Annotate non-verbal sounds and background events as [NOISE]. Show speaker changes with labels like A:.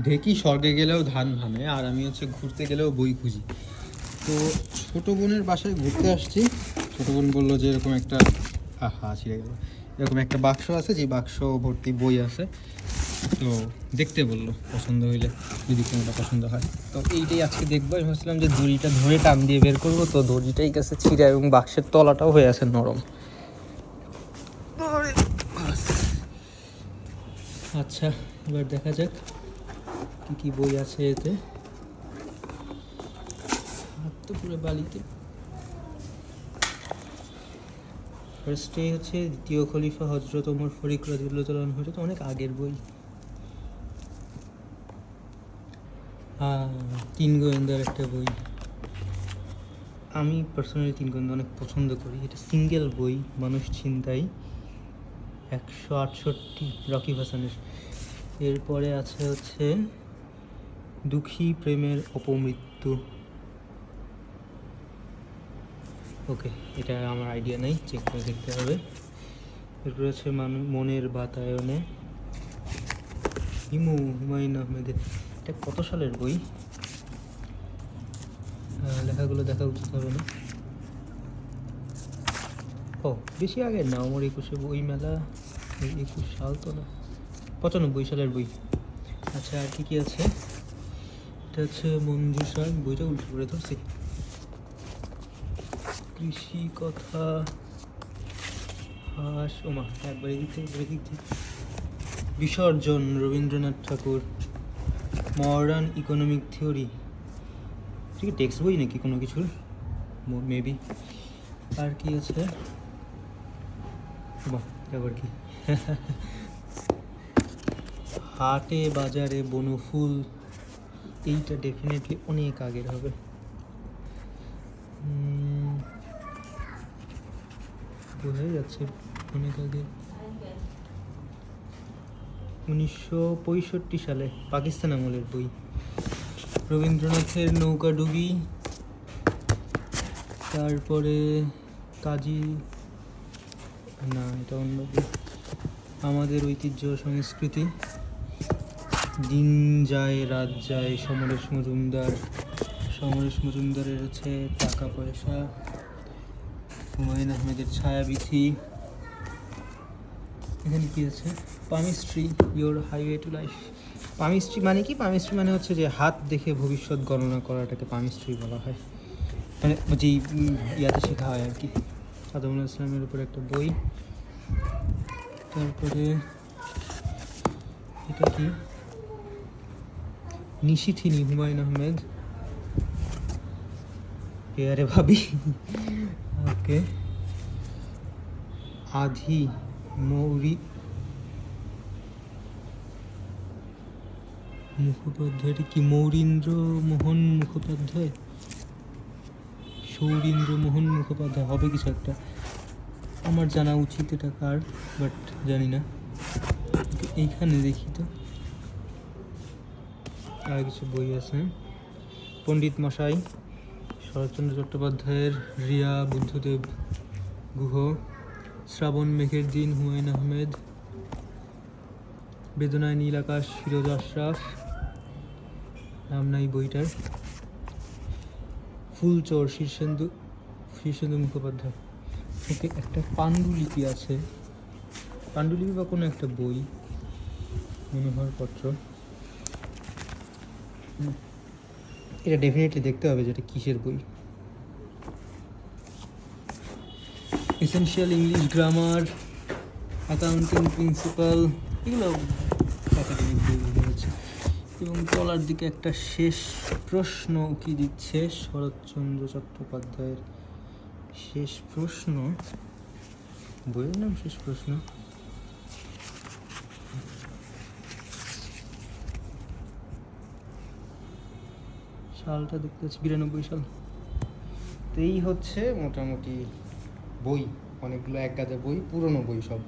A: ঢেকি স্বর্গে গেলেও ধান ভানে আর আমি হচ্ছে ঘুরতে গেলেও বই খুঁজি। তো ছোটো বোনের বাসায় ঘুরতে আসছি। ছোটো বোন বলল যে এরকম একটা, আহা, ছিঁড়ে গেল। এরকম একটা বাক্স আছে যে বাক্স ভর্তি বই আছে। তো দেখতে বলল, পছন্দ হইলে, যদি কোনোটা পছন্দ হয়। তো এইটাই আজকে দেখব। আমি ভাবছিলাম যে দড়িটা ধরে টান দিয়ে বের করব। তো দড়িটাই কাছে ছিঁড়া এবং বাক্সের তলাটাও হয়ে আছে নরম। আচ্ছা এবার দেখা যাক। কি কি বই আছে এতে? তো পুরো বালিতে ফার্স্টে হচ্ছে দ্বিতীয় খলিফা হজরত ওমর ফরিক রাজিউল্লাহ হজরত অনেক আগের বই। তিন গোয়েন্দার একটা বই। আমি পার্সোনালি তিন গোয়েন্দা অনেক পছন্দ করি। এটা সিঙ্গেল বই, মানুষ চিন্তাই একশো আটষট্টি রকি হাসানের এরপরে আছে হচ্ছে দুঃখী প্রেমের অপমৃত্যু। ওকে, এটা আমার আইডিয়া নেই চেক করে দেখতে হবে। এরপরে আছে মানু, মনের বাতায়নে। হিমু হুমায়ুন আহমেদের, এটা কত সালের বই? লেখাগুলো দেখা উচিত হবে না। ও, বেশি আগের না আমার একুশে বই মেলা, একুশ সাল তো না, পঁচানব্বই সালের বই। আচ্ছা আর কি কি আছে? এটা হচ্ছে মঞ্জুষা বইটা উল্টো করে ধরছি। কৃষি কথা, হাস ওমা একবার এদিক থেকে একবার এদিক থেকে। Bisarjan, Rabindranath Tagore modern economic theory ঠিক টেক্সট বই নাকি কোনো কিছুর? মেবি আর কি আছে? আবার কি? [LAUGHS] হাটে বাজারে বনফুল এইটা ডেফিনেটলি অনেক আগের হবে। বোঝাই যাচ্ছে অনেক আগে। উনিশশো পঁয়ষট্টি সালে পাকিস্তান আমলের বই। রবীন্দ্রনাথের নৌকাডুবি তারপরে কাজী, না, এটা অন্য আমাদের ঐতিহ্য, সংস্কৃতি। দিন যায় রাত যায় সমরেশ মজুমদার সমরেশ মজুমদারের হচ্ছে টাকা পয়সা হুমায়ুন আহমেদের ছায়াবিথি এখানে কি আছে? Palmistry your highway to life palmistry মানে কি? পামিস্ট্রি মানে হচ্ছে যে হাত দেখে ভবিষ্যৎ গণনা করাটাকে পামিস্ট্রি বলা হয়। মানে উম, ইয়াতে শেখা হয় আর কি। আদমুল ইসলামের উপর একটা বই। তারপরে এটা কি? নিশিথিনি হুমায়ুন আহমেদ। পেয়ারে ভাবি? ওকে। আধি মৌরি। মুখোপাধ্যায়টি কি মৌরীন্দ্র মোহন মুখোপাধ্যায়? সৌরীন্দ্র মোহন মুখোপাধ্যায়, হবে কিছু একটা। আমার জানা উচিত এটা কার, বাট জানি না। এইখানে দেখি তো। আর কিছু বই আছে। পণ্ডিত মশাই, শরৎচন্দ্র চট্টোপাধ্যায়ের রিয়া বুদ্ধদেব গুহ, শ্রাবণ মেঘের দিন হুমায়ুন আহমেদ, বেদনায় নীল আকাশ ফিরোজ আশরাফ, নাম নাই বইটার। ফুলচর শীর্ষেন্দু শীর্ষেন্দু মুখোপাধ্যায়। ওকে একটা পাণ্ডুলিপি আছে। পাণ্ডুলিপি বা কোনো একটা বই, মনোহরপত্র। হুম। এটা ডেফিনেটলি দেখতে হবে যেটা কিসের বই। Essential English grammar accounting principle এগুলো এবং তলার দিকে একটা শেষ প্রশ্ন কি দিচ্ছে? শরৎচন্দ্র চট্টোপাধ্যায়ের শেষ প্রশ্ন। বইয়ের নাম শেষ প্রশ্ন? সালটা দেখতে পাচ্ছি, বিরানব্বই সাল। তো এই হচ্ছে মোটামুটি বই, অনেকগুলো এক গাদা বই, পুরনো বই সব।